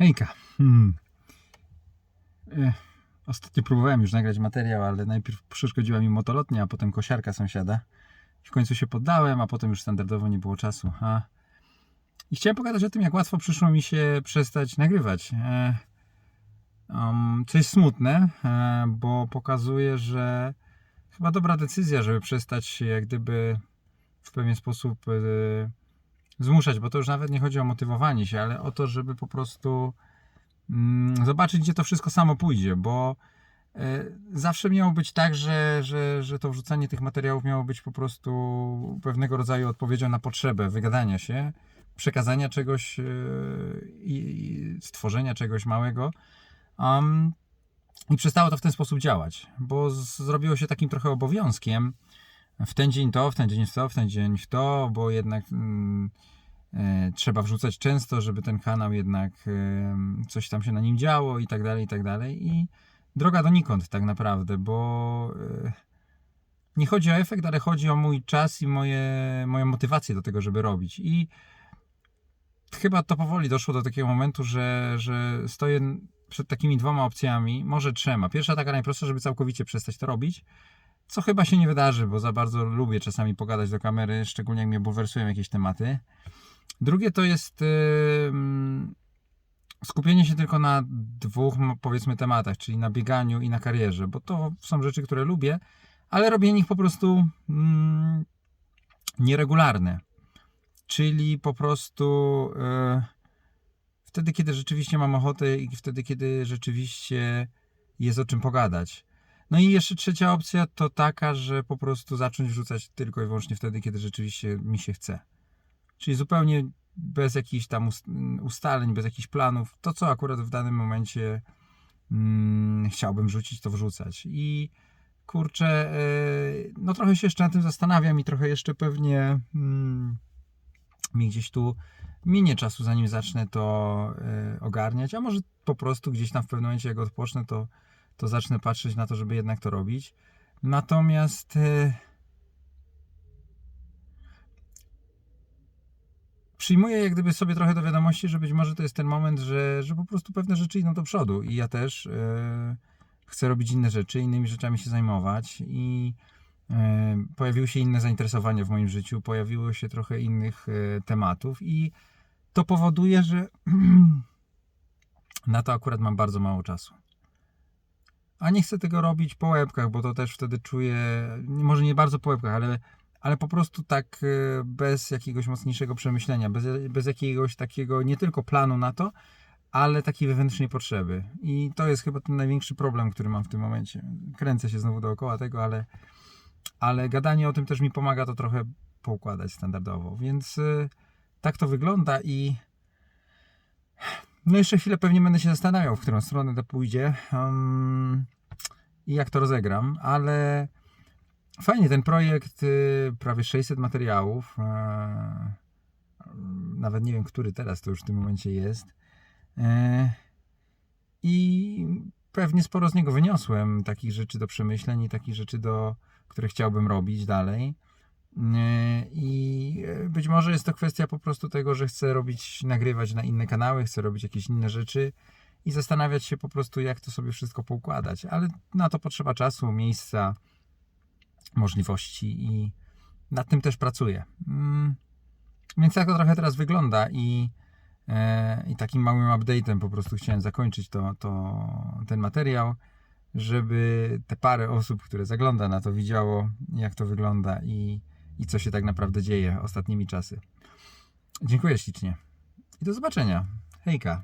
Hejka. Hmm. E, Ostatnio próbowałem już nagrać materiał, ale najpierw przeszkodziła mi motolotnia, a potem kosiarka sąsiada. W końcu się poddałem, a potem już standardowo nie było czasu. A... I chciałem pogadać o tym, jak łatwo przyszło mi się przestać nagrywać. E, um, co jest smutne, e, bo pokazuje, że chyba dobra decyzja, żeby przestać jak gdyby w pewien sposób e, zmuszać, bo to już nawet nie chodzi o motywowanie się, ale o to, żeby po prostu mm, zobaczyć, gdzie to wszystko samo pójdzie, bo e, zawsze miało być tak, że, że, że to wrzucanie tych materiałów miało być po prostu pewnego rodzaju odpowiedzią na potrzebę wygadania się, przekazania czegoś e, i, stworzenia czegoś małego. Um, I przestało to w ten sposób działać, bo zrobiło się takim trochę obowiązkiem w ten dzień to, w ten dzień w to, w ten dzień w to, bo jednak e, trzeba wrzucać często, żeby ten kanał jednak e, coś tam się na nim działo i tak dalej, i tak dalej. I droga donikąd tak naprawdę, bo e, nie chodzi o efekt, ale chodzi o mój czas i moje, moją motywację do tego, żeby robić. I chyba to powoli doszło do takiego momentu, że, że stoję przed takimi dwoma opcjami, może trzema. Pierwsza taka najprostsza, żeby całkowicie przestać to robić, co chyba się nie wydarzy, bo za bardzo lubię czasami pogadać do kamery, szczególnie jak mnie bulwersują jakieś tematy. Drugie to jest skupienie się tylko na dwóch, powiedzmy, tematach, czyli na bieganiu i na karierze, bo to są rzeczy, które lubię, ale robienie ich po prostu mm, nieregularne. Czyli po prostu e, wtedy, kiedy rzeczywiście mam ochotę i wtedy, kiedy rzeczywiście jest o czym pogadać. No i jeszcze trzecia opcja to taka, że po prostu zacząć wrzucać tylko i wyłącznie wtedy, kiedy rzeczywiście mi się chce. Czyli zupełnie bez jakichś tam ust- ustaleń, bez jakichś planów. To, co akurat w danym momencie mm, chciałbym rzucić, to wrzucać. I kurczę, yy, no trochę się jeszcze nad tym zastanawiam i trochę jeszcze pewnie mm, mi gdzieś tu minie czasu, zanim zacznę to yy, ogarniać, a może po prostu gdzieś tam w pewnym momencie, jak odpocznę, to to zacznę patrzeć na to, żeby jednak to robić. Natomiast e, przyjmuję jak gdyby sobie trochę do wiadomości, że być może to jest ten moment, że, że po prostu pewne rzeczy idą do przodu i ja też e, chcę robić inne rzeczy, innymi rzeczami się zajmować i e, pojawiły się inne zainteresowania w moim życiu, pojawiło się trochę innych tematów i to powoduje, że na to akurat mam bardzo mało czasu. A nie chcę tego robić po łebkach, bo to też wtedy czuję, może nie bardzo po łebkach, ale, ale po prostu tak e, bez jakiegoś mocniejszego przemyślenia, bez, bez jakiegoś takiego nie tylko planu na to, ale takiej wewnętrznej potrzeby. I to jest chyba ten największy problem, który mam w tym momencie. Kręcę się znowu dookoła tego, ale, ale gadanie o tym też mi pomaga to trochę poukładać standardowo. Więc e, tak to wygląda i no jeszcze chwilę pewnie będę się zastanawiał, w którą stronę to pójdzie um, i jak to rozegram, ale fajnie ten projekt, y, prawie 600 materiałów, e, nawet nie wiem, który teraz to już w tym momencie jest e, i pewnie sporo z niego wyniosłem, takich rzeczy do przemyśleń i takich rzeczy, do, które chciałbym robić dalej. I być może jest to kwestia po prostu tego, że chcę robić, nagrywać na inne kanały, chcę robić jakieś inne rzeczy i zastanawiać się po prostu, jak to sobie wszystko poukładać. Ale na to potrzeba czasu, miejsca, możliwości i nad tym też pracuję. Mm, Więc tak to trochę teraz wygląda i, e, i takim małym update'em po prostu chciałem zakończyć to, to, ten materiał żeby te parę osób, które zagląda na to, widziało, jak to wygląda i, i co się tak naprawdę dzieje ostatnimi czasy. Dziękuję ślicznie i do zobaczenia. Hejka.